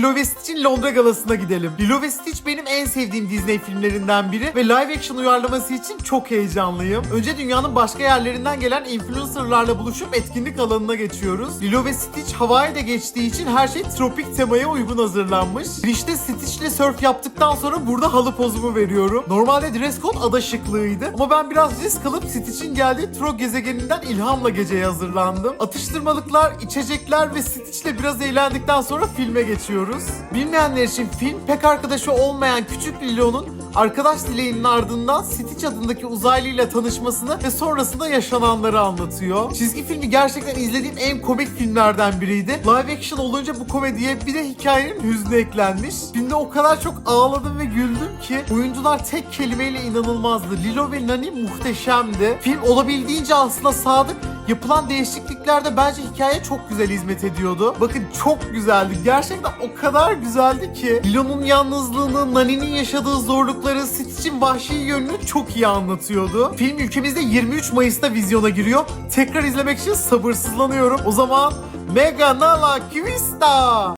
Lilo ve Stitch'in Londra galasına gidelim. Lilo ve Stitch benim en sevdiğim Disney filmlerinden biri ve live action uyarlaması için çok heyecanlıyım. Önce dünyanın başka yerlerinden gelen influencerlarla buluşup etkinlik alanına geçiyoruz. Lilo ve Stitch Hawaii'de geçtiği için her şey tropik temaya uygun hazırlanmış. İşte Stitch'le surf yaptıktan sonra burada halı pozumu veriyorum. Normalde dress code ada şıklığıydı ama ben biraz risk alıp Stitch'in geldiği Tro gezegeninden ilhamla geceye hazırlandım. Atıştırmalıklar, içecekler ve Stitch'le biraz eğlendikten sonra filme geçiyoruz. Bilmeyenler için film pek arkadaşı olmayan küçük Lilo'nun arkadaş dileğinin ardından Stitch adındaki uzaylıyla tanışmasını ve sonrasında yaşananları anlatıyor. Çizgi filmi gerçekten izlediğim en komik filmlerden biriydi. Live action olunca bu komediye bir de hikayenin hüznü eklenmiş. Filmde o kadar çok ağladım ve güldüm ki oyuncular tek kelimeyle inanılmazdı. Lilo ve Nani muhteşemdi. Film olabildiğince aslında sadık Yapılan değişikliklerde bence hikaye çok güzel hizmet ediyordu. Bakın çok güzeldi. Gerçekten o kadar güzeldi ki. Lilo'nun yalnızlığını, Nani'nin yaşadığı zorlukları, Stitch'in vahşi yönünü çok iyi anlatıyordu. Film ülkemizde 23 Mayıs'ta vizyona giriyor. Tekrar izlemek için sabırsızlanıyorum. O zaman Mega Nala Kvista!